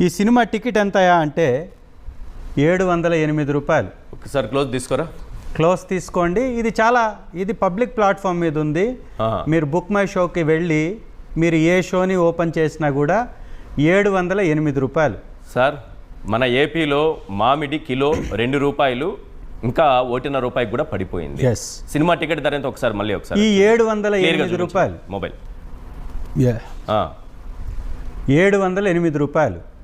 ఈ cinema ticket ఎంతయా అంటే ఏడు వందల ఎనిమిది రూపాయలు. ఒకసారి క్లోజ్ తీసుకోరా? క్లోజ్ తీసుకోండి. ఇది చాలా ఇది పబ్లిక్ ప్లాట్ఫామ్ మీద ఉంది. మీరు బుక్ మై షోకి వెళ్ళి మీరు ఏ షోని ఓపెన్ చేసినా కూడా ఏడు వందల ఎనిమిది రూపాయలు. సార్ మన ఏపీలో మామిడి కిలో రెండు రూపాయలు ఇంకా ఒకటిన్నర రూపాయికి కూడా పడిపోయింది. ఎస్ సినిమా టికెట్ ధర ఎంత? ఒకసారి మళ్ళీ ఒకసారి. ఈ ఏడు వందల ఎనిమిది. రూపాయలు. మొబైల్. ఆ. ఏడు వందల ఎనిమిది రూపాయలు.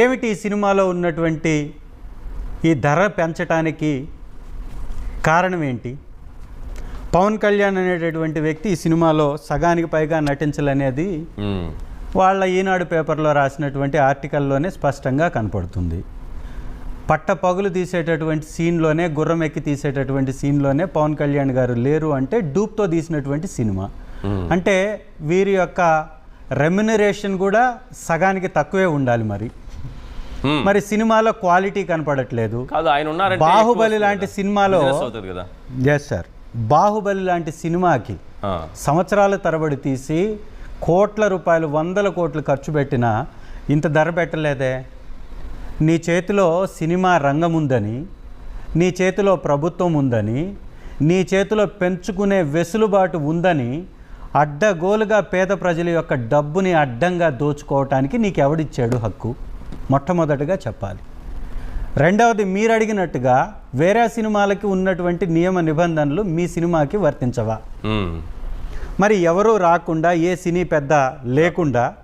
ఏమిటి ఈ సినిమాలో ఉన్నటువంటి ఈ ధర పెంచటానికి కారణం ఏంటి? పవన్ కళ్యాణ్ అనేటటువంటి వ్యక్తి ఈ సినిమాలో సగానికి పైగా నటించాలనేది. వాళ్ళ ఈనాడు పేపర్లో రాసినటువంటి ఆర్టికల్లోనే స్పష్టంగా కనపడుతుంది. పట్ట పగులు తీసేటటువంటి సీన్లోనే గుర్రం ఎక్కి తీసేటటువంటి సీన్లోనే పవన్ కళ్యాణ్ గారు లేరు అంటే డూప్తో తీసినటువంటి సినిమా. అంటే వీరి యొక్క రెమ్యునరేషన్ కూడా సగానికి తక్కువే ఉండాలి మరి. మరి సినిమాలో క్వాలిటీ కనపడట్లేదు కాదు ఆయన ఉన్నారంటే బాహుబలి లాంటి సినిమాలో కదా. ఎస్ సార్ బాహుబలి లాంటి సినిమాకి. సంవత్సరాల తరబడి తీసి కోట్ల రూపాయలు వందల కోట్లు ఖర్చు పెట్టినా ఇంత ధర పెట్టలేదే నీ చేతిలో సినిమా రంగం ఉందని నీ చేతిలో ప్రభుత్వం ఉందని నీ చేతిలో పెంచుకునే వెసులుబాటు ఉందని అడ్డగోలుగా పేద ప్రజల యొక్క డబ్బుని అడ్డంగా దోచుకోవటానికి నీకు ఎవడిచ్చాడు హక్కు? మొట్టమొదటిగా చెప్పాలి. రెండవది మీరు అడిగినట్టుగా వేరే సినిమాలకి ఉన్నటువంటి నియమ నిబంధనలు మీ సినిమాకి వర్తించవా. మరి ఎవరూ రాకుండా ఏ సినీ పెద్ద లేకుండా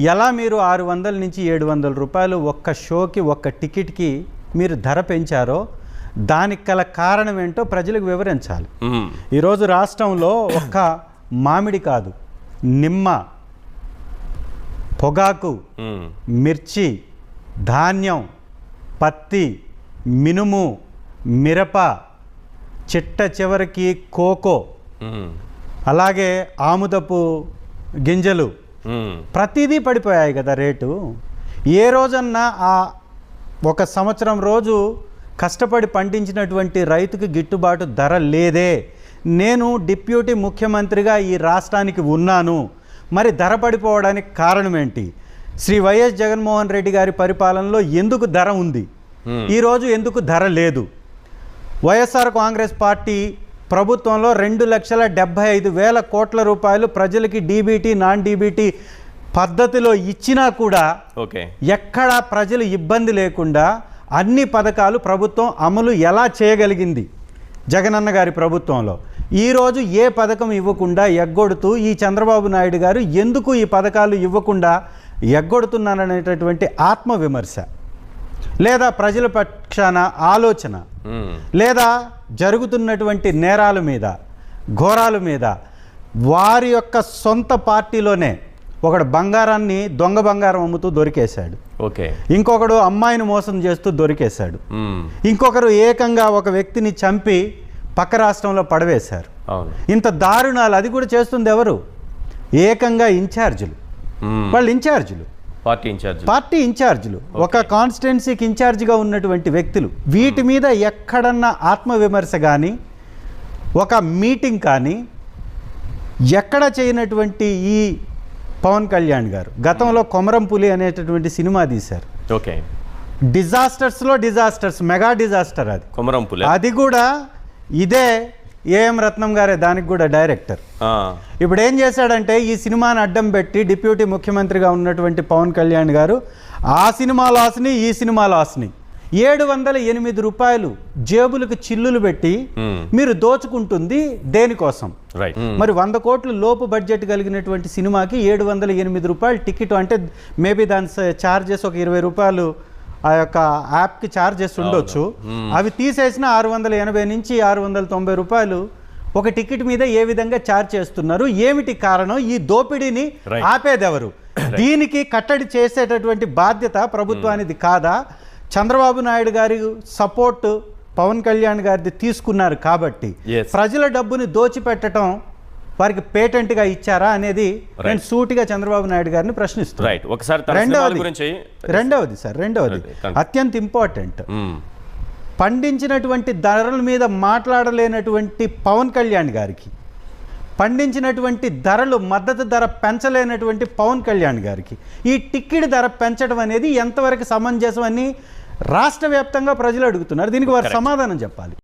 ఎలా మీరు ఆరు వందల నుంచి ఏడు వందల రూపాయలు ఒక్క షోకి ఒక్క టికెట్కి మీరు ధర పెంచారో దానికి గల కారణం ఏంటో ప్రజలకు వివరించాలి. ఈరోజు రాష్ట్రంలో ఒక్క మామిడి కాదు నిమ్మ పొగాకు. మిర్చి ధాన్యం పత్తి మినుము మిరప చిట్ట చివరికి కోకో. అలాగే ఆముదపు గింజలు. ప్రతిదీ పడిపోయాయి కదా రేటు ఏ రోజన్నా ఆ ఒక సంవత్సరం రోజు కష్టపడి పండించినటువంటి రైతుకి గిట్టుబాటు ధర లేదే నేను డిప్యూటీ ముఖ్యమంత్రిగా ఈ రాష్ట్రానికి ఉన్నాను. మరి ధర పడిపోవడానికి కారణం ఏంటి? శ్రీ వైఎస్ జగన్మోహన్ రెడ్డి గారి పరిపాలనలో ఎందుకు ధర ఉంది. ఈరోజు ఎందుకు ధర లేదు? వైఎస్ఆర్ కాంగ్రెస్ పార్టీ ప్రభుత్వంలో రెండు లక్షల డెబ్బై ఐదు వేల కోట్ల రూపాయలు ప్రజలకి డీబీటీ నాన్ డీబీటీ పద్ధతిలో ఇచ్చినా కూడా ఓకే. ఎక్కడా ప్రజలు ఇబ్బంది లేకుండా అన్ని పథకాలు ప్రభుత్వం అమలు ఎలా చేయగలిగింది? జగనన్న గారి ప్రభుత్వంలో. ఈరోజు ఏ పథకం ఇవ్వకుండా ఎగ్గొడుతూ ఈ చంద్రబాబు నాయుడు గారు ఎందుకు ఈ పథకాలు ఇవ్వకుండా ఎగ్గొడుతున్నారనేటటువంటి ఆత్మవిమర్శ లేదా ప్రజల పక్షాన ఆలోచన. లేదా జరుగుతున్నటువంటి నేరాల మీద ఘోరాల మీద వారి యొక్క సొంత పార్టీలోనే ఒకడు బంగారాన్ని దొంగ బంగారం అమ్ముతూ దొరికేశాడు. ఓకే. ఇంకొకడు అమ్మాయిని మోసం చేస్తూ దొరికేశాడు. ఇంకొకరు ఏకంగా ఒక వ్యక్తిని చంపి పక్క రాష్ట్రంలో పడవేశారు. ఇంత దారుణాలు అది కూడా చేస్తుంది ఎవరు? ఏకంగా ఇన్ఛార్జీలు. వాళ్ళు ఇన్ఛార్జీలు. పార్టీ ఇన్ఛార్జ్ పార్టీ ఇన్ఛార్జీలు. ఒక కాన్స్టిట్యున్సీకి ఇన్ఛార్జిగా ఉన్నటువంటి వ్యక్తులు. వీటి మీద ఎక్కడన్నా ఆత్మవిమర్శ కానీ ఒక మీటింగ్ కానీ ఎక్కడ చేయనటువంటి ఈ పవన్ కళ్యాణ్ గారు? గతంలో కొమరం పులి అనేటటువంటి సినిమా తీశారు. ఓకే. డిజాస్టర్స్లో డిజాస్టర్స్ మెగా డిజాస్టర్ అది. కొమరం పులి అది కూడా ఇదే ఏఎం రత్నం గారే దానికి కూడా డైరెక్టర్. ఇప్పుడు ఏం చేశాడంటే ఈ సినిమాని అడ్డం పెట్టి డిప్యూటీ ముఖ్యమంత్రిగా ఉన్నటువంటి పవన్ కళ్యాణ్ గారు ఆ సినిమా లాస్ని ఈ సినిమా లాస్ని ఏడు వందల ఎనిమిది రూపాయలు జేబులకు చిల్లులు పెట్టి. మీరు దోచుకుంటుంది దేనికోసం రైట్ మరి వంద కోట్లు లోపు బడ్జెట్ కలిగినటువంటి సినిమాకి ఏడు వందల ఎనిమిది రూపాయలు టికెట్ అంటే మేబీ దాని ఛార్జెస్ ఒక ఇరవై రూపాయలు ఆ యొక్క యాప్కి ఛార్జెస్ ఉండొచ్చు. అవి తీసేసిన ఆరు వందల ఎనభై నుంచి ఆరు వందల తొంభై రూపాయలు ఒక టికెట్ మీద ఏ విధంగా ఛార్జ్ చేస్తున్నారు ఏమిటి కారణం ఈ దోపిడీని. ఆపేదెవరు? దీనికి కట్టడి చేసేటటువంటి బాధ్యత ప్రభుత్వానిది కాదా? చంద్రబాబు నాయుడు గారి సపోర్ట్ పవన్ కళ్యాణ్ గారిది తీసుకున్నారు కాబట్టి. ప్రజల డబ్బుని దోచిపెట్టడం వారికి పేటెంట్గా ఇచ్చారా అనేది నేను సూటిగా చంద్రబాబు నాయుడు గారిని ప్రశ్నిస్తున్నాను రైట్ ఒకసారి తన సినిమాల రెండవది. రెండవది సార్ రెండవది. అత్యంత ఇంపార్టెంట్. మ్మ్. పండించినటువంటి ధరల మీద మాట్లాడలేనటువంటి పవన్ కళ్యాణ్ గారికి పండించినటువంటి ధరలు మద్దతు ధర పెంచలేనటువంటి పవన్ కళ్యాణ్ గారికి ఈ టిక్కెట్ ధర పెంచడం అనేది ఎంతవరకు సమంజసం అని రాష్ట్ర వ్యాప్తంగా ప్రజలు అడుగుతున్నారు. దీనికి వారు సమాధానం చెప్పాలి.